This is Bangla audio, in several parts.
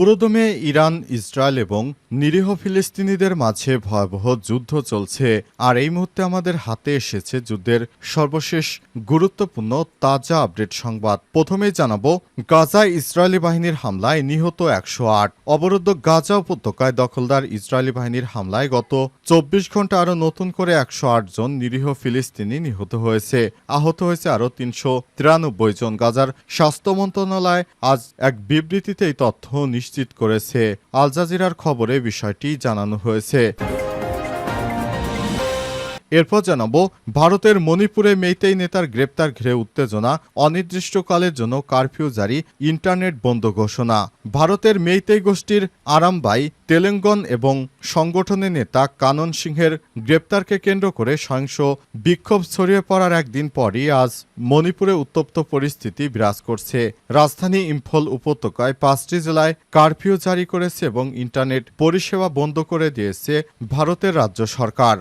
পুরোদমে ইরান, ইসরায়েল এবং নিরীহ ফিলিস্তিনিদের মাঝে ভয়াবহ যুদ্ধ চলছে। আর এই মুহূর্তে আমাদের হাতে এসেছে যুদ্ধের সর্বশেষ গুরুত্বপূর্ণ তাজা আপডেট সংবাদ। প্রথমেই জানাব গাজায় ইসরায়েলি বাহিনীর হামলায় নিহত একশো আট। অবরুদ্ধ গাজা উপত্যকায় দখলদার ইসরায়েলি বাহিনীর হামলায় গত চব্বিশ ঘণ্টা আরও নতুন করে একশো আট জন নিরীহ ফিলিস্তিনি নিহত হয়েছে। আহত হয়েছে আরও তিনশো তিরানব্বই জন। গাজার স্বাস্থ্য মন্ত্রণালয় আজ এক বিবৃতিতে এই তথ্য নিশ্চিত করেছে। আল জাজিরার খবরে বিষয়টি জানানো হয়েছে। এরপর জানাব, ভারতের মণিপুরে মেইতেই নেতার গ্রেপ্তার ঘিরে উত্তেজনা, অনির্দিষ্টকালের জন্য কারফিউ জারি, ইন্টারনেট বন্ধ ঘোষণা। ভারতের মেইতেই গোষ্ঠীর আরামবাই, তেলেঙ্গন এবং সংগঠনের নেতা কানন সিংহের গ্রেপ্তারকে কেন্দ্র করে সহিংস বিক্ষোভ ছড়িয়ে পড়ার একদিন পরই আজ মণিপুরে উত্তপ্ত পরিস্থিতি বিরাজ করছে। রাজধানী ইম্ফল উপত্যকায় পাঁচটি জেলায় কারফিউ জারি করেছে এবং ইন্টারনেট পরিষেবা বন্ধ করে দিয়েছে ভারতের রাজ্য সরকার।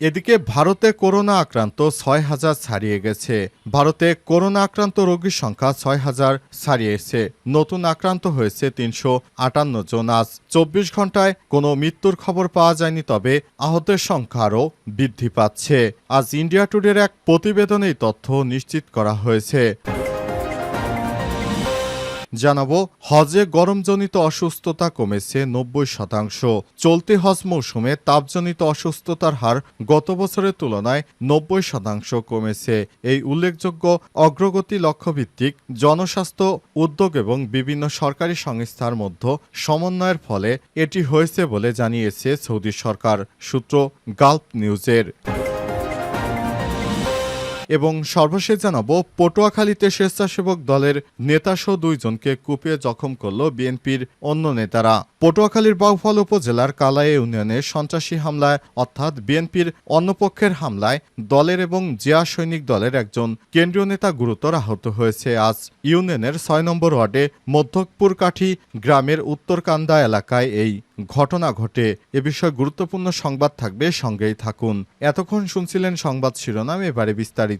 এদিকে ভারতে করোনা আক্রান্ত ছয় হাজার ছাড়িয়ে গেছে। ভারতে করোনা আক্রান্ত রোগীর সংখ্যা ছয় হাজার ছাড়িয়েছে। নতুন আক্রান্ত হয়েছে তিনশো আটান্ন জন। আজ চব্বিশ ঘন্টায় কোনো মৃত্যুর খবর পাওয়া যায়নি, তবে আহতের সংখ্যা আরও বৃদ্ধি পাচ্ছে। আজ ইন্ডিয়া টুডের এক প্রতিবেদনে তথ্য নিশ্চিত করা হয়েছে। জানাব, হজে গরমজনিত অসুস্থতা কমেছে নব্বই শতাংশ। চলতি হজ মৌসুমে তাপজনিত অসুস্থতার হার গত বছরের তুলনায় নব্বই শতাংশ কমেছে। এই উল্লেখযোগ্য অগ্রগতি লক্ষ্যভিত্তিক জনস্বাস্থ্য, উদ্যোগ এবং বিভিন্ন সরকারি সংস্থার মধ্যে সমন্বয়ের ফলে এটি হয়েছে বলে জানিয়েছে সৌদি সরকার। সূত্র গাল্প নিউজের। এবং সর্বশেষ জানাব, পটুয়াখালীতে স্বেচ্ছাসেবক দলের নেতাসহ দুইজনকে কুপিয়ে জখম করল বিএনপির অন্য নেতারা। পটুয়াখালীর বাউফল উপজেলার কালায়ে ইউনিয়নে সন্ত্রাসী হামলায়, অর্থাৎ বিএনপির অন্যপক্ষের হামলায়, দলের এবং জিয়া সৈনিক দলের একজন কেন্দ্রীয় নেতা গুরুতর আহত হয়েছে। আজ ইউনিয়নের ছয় নম্বর ওয়ার্ডে মধ্যকপুর কাঠি গ্রামের উত্তরকান্দা এলাকায় এই ঘটনা ঘটে। এ বিষয়ে গুরুত্বপূর্ণ সংবাদ থাকবে, সঙ্গেই থাকুন। এতক্ষণ শুনছিলেন সংবাদ শিরোনাম, এবারে বিস্তারিত।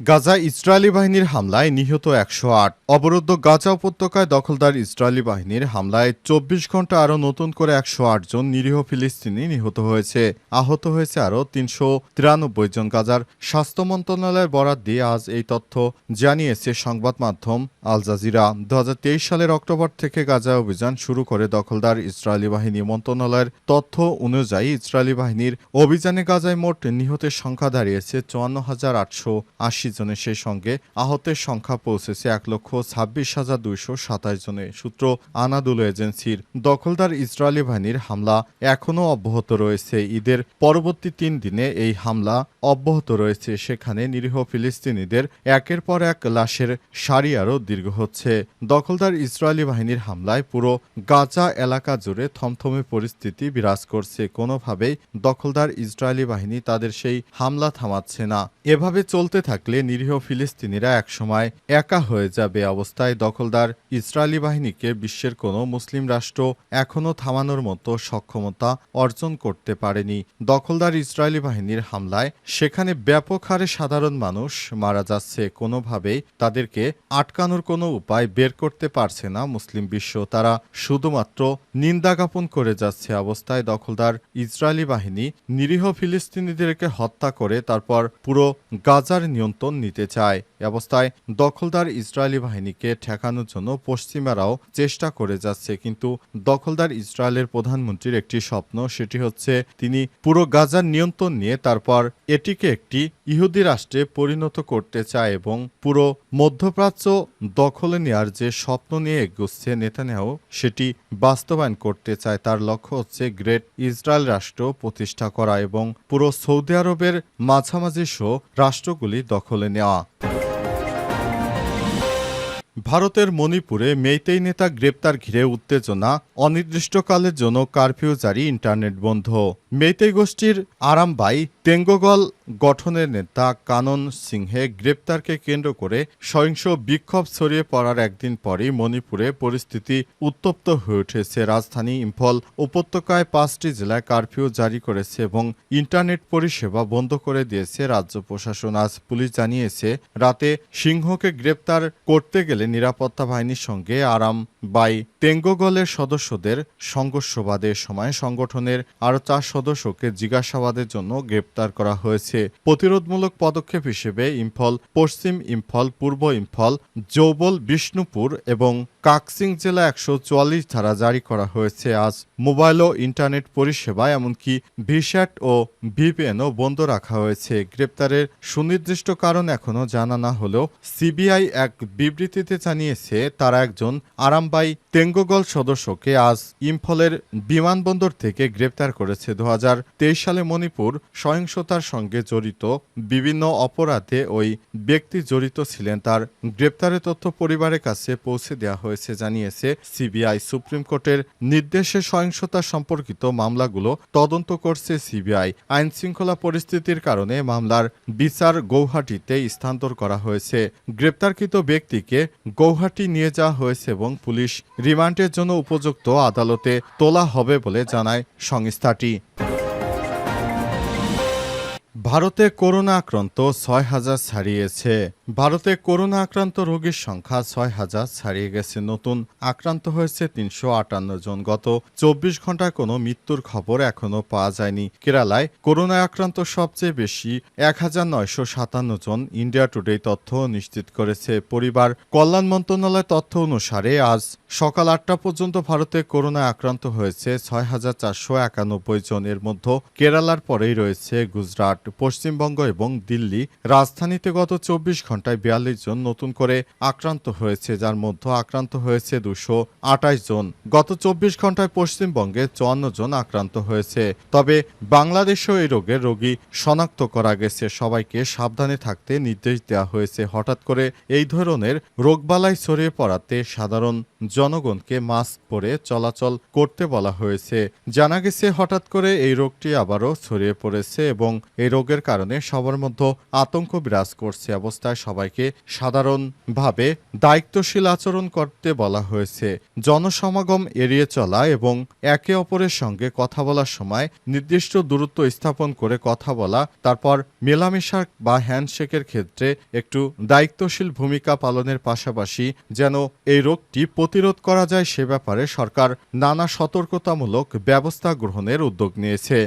গাজা ইসরায়েলি বাহিনীর হামলায় নিহত একশো আট। অবরুদ্ধ গাজা উপত্যকায় দখলদার ইসরায়েলি বাহিনীর হামলায় চব্বিশ ঘণ্টা আরও নতুন করে একশো আট জন নিরীহ ফিলিস্তিনি নিহত হয়েছে। আহত হয়েছে আরও তিনশো তিরানব্বই জন গাজার স্বাস্থ্য মন্ত্রণালয়ের বরাত দিয়ে আজ এই তথ্য জানিয়েছে সংবাদ মাধ্যম আল জাজিরা। দু হাজার তেইশ সালের অক্টোবর থেকে গাজা অভিযান শুরু করে দখলদার ইসরায়েলি বাহিনী মন্ত্রণালয়ের তথ্য অনুযায়ী ইসরায়েলি বাহিনীর অভিযানে গাজায় মোট নিহতের সংখ্যা দাঁড়িয়েছে চুয়ান্ন হাজার আটশো আশি জনের সেই সঙ্গে আহতের সংখ্যা পৌঁছেছে এক লক্ষ ছাব্বিশ হাজার দুইশো সাতাশ জনে সূত্র আনাদুল এজেন্সির। দখলদার ইসরায়েলি বাহিনীর হামলা এখনও অব্যাহত রয়েছে। ঈদের পরবর্তী তিন দিনে এই হামলা অব্যাহত রয়েছে। সেখানে নিরীহ ফিলিস্তিনিদের একের পর এক লাশের সারি আরও দীর্ঘ হচ্ছে। দখলদার ইসরায়েলি বাহিনীর হামলায় পুরো গাজা এলাকা জুড়ে থমথমে পরিস্থিতি বিরাজ করছে। কোনোভাবেই দখলদার ইসরায়েলি বাহিনী তাদের সেই হামলা থামাচ্ছে না। এভাবে চলতে থাকলে নিরীহ ফিলিস্তিনিরা একসময় একা হয়ে যাবে অবস্থায় দখলদার ইসরায়েলি বাহিনীকে বিশ্বের কোনো মুসলিম রাষ্ট্র এখনও থামানোর মতো সক্ষমতা অর্জন করতে পারেনি। দখলদার ইসরায়েলি বাহিনীর হামলায় সেখানে ব্যাপক হারে সাধারণ মানুষ মারা যাচ্ছে। কোনোভাবেই তাদেরকে আটকানোর কোনো উপায় বের করতে পারছে না মুসলিম বিশ্ব। তারা শুধুমাত্র নিন্দা জ্ঞাপন করে যাচ্ছে অবস্থায় দখলদার ইসরায়েলি বাহিনী নিরীহ ফিলিস্তিনিদেরকে হত্যা করে, তারপর পুরো গাজার নিয়ন্ত্রণ নিতে চায়। অবস্থায় দখলদার ইসরায়েলি বাহিনীকে ঠেকানোর জন্য পশ্চিমারাও চেষ্টা করে যাচ্ছে, কিন্তু দখলদার ইসরায়েলের প্রধানমন্ত্রীর একটি স্বপ্ন সেটি হচ্ছে তিনি পুরো গাজার নিয়ন্ত্রণ নিয়ে তারপর এটিকে একটি ইহুদি রাষ্ট্রে পরিণত করতে চায় এবং পুরো মধ্যপ্রাচ্য দখলে নেয়ার যে স্বপ্ন নিয়ে এগুচ্ছে নেতানিয়াহু, সেটি বাস্তবায়ন করতে চায়। তার লক্ষ্য হচ্ছে গ্রেট ইসরায়েল রাষ্ট্র প্রতিষ্ঠা করা এবং পুরো সৌদি আরবের মাঝামাঝি সহ রাষ্ট্রগুলি দখলে নেওয়া ভারতের মণিপুরে মেইতেই নেতা গ্রেপ্তার ঘিরে উত্তেজনা, অনির্দিষ্টকালের জন্য কারফিউ জারি, ইন্টারনেট বন্ধ। মেইতেই গোষ্ঠীর আরামবাই, তেঙ্গগল গঠনের নেতা কানন সিংহে গ্রেপ্তারকে কেন্দ্র করে সহিংস বিক্ষোভ ছড়িয়ে পড়ার একদিন পরই মণিপুরে পরিস্থিতি উত্তপ্ত হয়ে উঠেছে। রাজধানী ইম্ফল উপত্যকায় পাঁচটি জেলায় কারফিউ জারি করেছে এবং ইন্টারনেট পরিষেবা বন্ধ করে দিয়েছে রাজ্য প্রশাসন। আজ পুলিশ জানিয়েছে, রাতে সিংহকে গ্রেপ্তার করতে গেলে নিরাপত্তা বাহিনীর সঙ্গে আরাম বাই তেঙ্গগলের সদস্যদের সংঘর্ষবাদের সময় সংগঠনের আরও চার সদস্যকে জিজ্ঞাসাবাদের জন্য গ্রেপ্তার করা হয়েছে। প্রতিরোধমূলক পদক্ষেপ হিসেবে ইম্ফল, পশ্চিম ইম্ফল, পূর্ব ইম্ফল জৌবল বিষ্ণুপুর এবং কাকসিং জেলা একশো চুয়াল্লিশ ধারা জারি করা হয়েছে। আজ মোবাইল ও ইন্টারনেট পরিষেবা এমনকি ভিস্যাট ও ভিপিএনও বন্ধ রাখা হয়েছে। গ্রেপ্তারের সুনির্দিষ্ট কারণ এখনও জানা না হলেও সিবিআই এক বিবৃতিতে জানিয়েছে, তারা একজন আরামবাই তেঙ্গগল সদস্যকে আজ ইম্ফলের বিমানবন্দর থেকে গ্রেপ্তার করেছে। দু সালে মণিপুর সহিংসতার সঙ্গে জড়িত বিভিন্ন অপরাধে ওই ব্যক্তি জড়িত ছিলেন। তার গ্রেপ্তারের তথ্য পরিবারের কাছে পৌঁছে দেওয়া হয়েছে, জানিয়েছে সিবিআই। সুপ্রিম কোর্টের নির্দেশে সহিংসতা সম্পর্কিত মামলাগুলো তদন্ত করছে সিবিআই। আইন শৃঙ্খলা পরিস্থিতির কারণে মামলার বিচার গৌহাটিতে স্থানান্তর করা হয়েছে। গ্রেপ্তারকৃত ব্যক্তিকে গৌহাটি নিয়ে যাওয়া হয়েছে এবং পুলিশ রিমান্ডের জন্য উপযুক্ত আদালতে তোলা হবে বলে জানায় সংস্থাটি। ভারতে করোনা আক্রান্ত ছয় হাজার ছাড়িয়েছে। ভারতে করোনা আক্রান্ত রোগীর সংখ্যা ছয় হাজার ছাড়িয়ে গেছে নতুন। আক্রান্ত হয়েছে তিনশো আটান্ন জন। গত চব্বিশ ঘন্টায় কোনো মৃত্যুর খবর এখনও পাওয়া যায়নি। কেরালায় করোনায় আক্রান্ত সবচেয়ে বেশি এক হাজার নয়শো সাতান্ন জন ইন্ডিয়া টুডে তথ্য নিশ্চিত করেছে। পরিবার কল্যাণ মন্ত্রণালয়ের তথ্য অনুসারে আজ সকাল আটটা পর্যন্ত ভারতে করোনায় আক্রান্ত হয়েছে ছয় হাজার চারশো একানব্বই জন। এর মধ্যে কেরালার পরেই রয়েছে গুজরাট, পশ্চিমবঙ্গ এবং দিল্লি। রাজধানীতে গত চব্বিশ ঘন্টায় বিয়াল্লিশ জন নতুন করে আক্রান্ত হয়েছে, যার মধ্যে আক্রান্ত হয়েছে দুশো জন। গত চব্বিশ ঘন্টায় পশ্চিমবঙ্গে চুয়ান্ন জন আক্রান্ত হয়েছে। তবে বাংলাদেশেও এই রোগের রোগী শনাক্ত করা গেছে। সবাইকে সাবধানে থাকতে নির্দেশ দেওয়া হয়েছে। হঠাৎ করে এই ধরনের রোগবালাই ছড়িয়ে পড়াতে সাধারণ জনগণকে মাস্ক পরে চলাচল করতে বলা হয়েছে। জানা গেছে, হঠাৎ করে এই রোগটি আবারও ছড়িয়ে পড়েছে এবং এই রোগের কারণে সবার মধ্যে আতঙ্ক বিরাজ করছে। অবস্থায় সবাইকে সাধারণভাবে দায়িত্বশীল আচরণ করতে বলা হয়েছে। জনসমাগম এড়িয়ে চলা এবং একে অপরের সঙ্গে কথা বলার সময় নির্দিষ্ট দূরত্ব স্থাপন করে কথা বলা, তারপর মেলামেশা বা হ্যান্ডশেকের ক্ষেত্রে একটু দায়িত্বশীল ভূমিকা পালনের পাশাপাশি যেন এই রোগটি প্রতিরোধ করা যায় সে ব্যাপারে সরকার নানা সতর্কতামূলক ব্যবস্থা গ্রহণের উদ্যোগ নিয়েছে।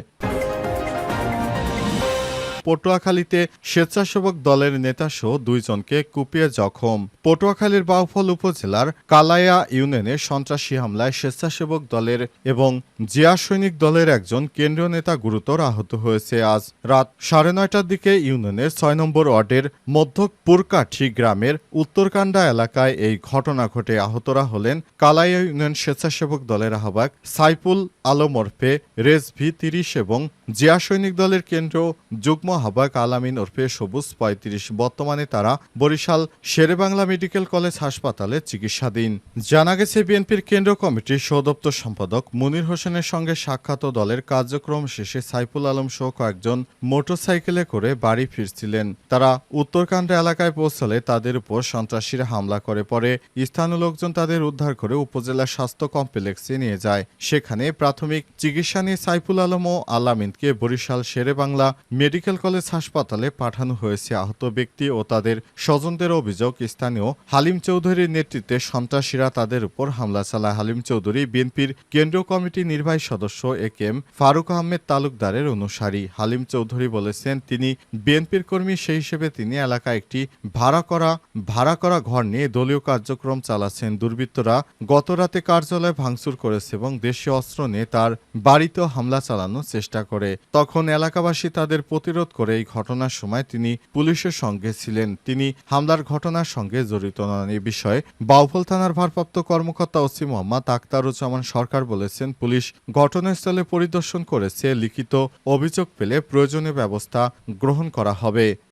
পটুয়াখালীতে স্বেচ্ছাসেবক দলের নেতাসহ দুইজনকে কুপিয়ে জখম। পটুয়াখালীর বাউফল উপজেলার কালায়া ইউনিয়নে সন্ত্রাসী হামলায় স্বেচ্ছাসেবক দলের এবং জিয়া সৈনিক দলের একজন কেন্দ্রীয় নেতা গুরুতর আহত হয়েছে। আজ রাত সাড়ে নয়টার দিকে ইউনিয়নের ছয় নম্বর ওয়ার্ডের মধ্যপুরকাঠি গ্রামের উত্তরকান্ডা এলাকায় এই ঘটনা ঘটে। আহতরা হলেন কালাইয়া ইউনিয়ন স্বেচ্ছাসেবক দলের আহ্বায়ক সাইফুল আলম ওরফে রেসভি তিরিশ এবং জিয়া সৈনিক দলের কেন্দ্র যুগ্ম আহ্বায়ক আলামিন ওরফে সবুজ পঁয়ত্রিশ। বর্তমানে তারা বরিশাল শেরেবাংলা মেডিকেল কলেজ হাসপাতালে চিকিৎসাধীন। জানা গেছে, বিএনপির কেন্দ্র কমিটির সদপ্তর সম্পাদক মুনির হোসেনের সঙ্গে সাক্ষাৎ দলের কার্যক্রম শেষে সাইফুল আলম সহ কয়েকজন মোটরসাইকেলে করে বাড়ি ফিরছিলেন। তারা উত্তরকাণ্ডা এলাকায় পৌঁছলে তাদের উপর সন্ত্রাসীরা হামলা করে পরে স্থানীয় লোকজন তাদের উদ্ধার করে উপজেলা স্বাস্থ্য কমপ্লেক্সে নিয়ে যায়। সেখানে প্রাথমিক চিকিৎসা নিয়ে সাইফুল আলম ও আলামিনকে বরিশাল শেরেবাংলা মেডিকেল কলেজ হাসপাতালে পাঠানো হয়েছে আহত ব্যক্তি ও তাদের স্বজনদের অভিযোগ, স্থানীয় হালিম চৌধুরীর নেতৃত্বে সন্ত্রাসীরা তাদের উপর হামলা চালায়। হালিম চৌধুরী বিএনপির কেন্দ্রীয় কমিটির নির্বাহী সদস্য A K M Faruk Ahmed তালুকদারের অনুসারী। হালিম চৌধুরী বলেছেন, তিনি বিএনপির কর্মী, সেই হিসেবে তিনি এলাকায় একটি ভাড়া করা ভাড়া করা ঘর নিয়ে দলীয় কার্যক্রম চালাচ্ছেন। দুর্বৃত্তরা গত রাতে কার্যালয় ভাঙচুর করেছে এবং দেশীয় অস্ত্র নিয়ে তার বাড়িতেও হামলা চালানোর চেষ্টা করে। তখন এলাকাবাসী তাদের প্রতিরোধ করে এই ঘটনার সময় তিনি পুলিশের সঙ্গে ছিলেন। তিনি হামলার ঘটনার সঙ্গে জড়িত নন। এ বিষয়ে বাউফল থানার ভারপ্রাপ্ত কর্মকর্তা ওসি মোহাম্মদ আক্তারুজ্জামান সরকার বলেছেন, পুলিশ ঘটনাস্থলে পরিদর্শন করেছে, লিখিত অভিযোগ পেলে প্রয়োজনীয় ব্যবস্থা গ্রহণ করা হবে।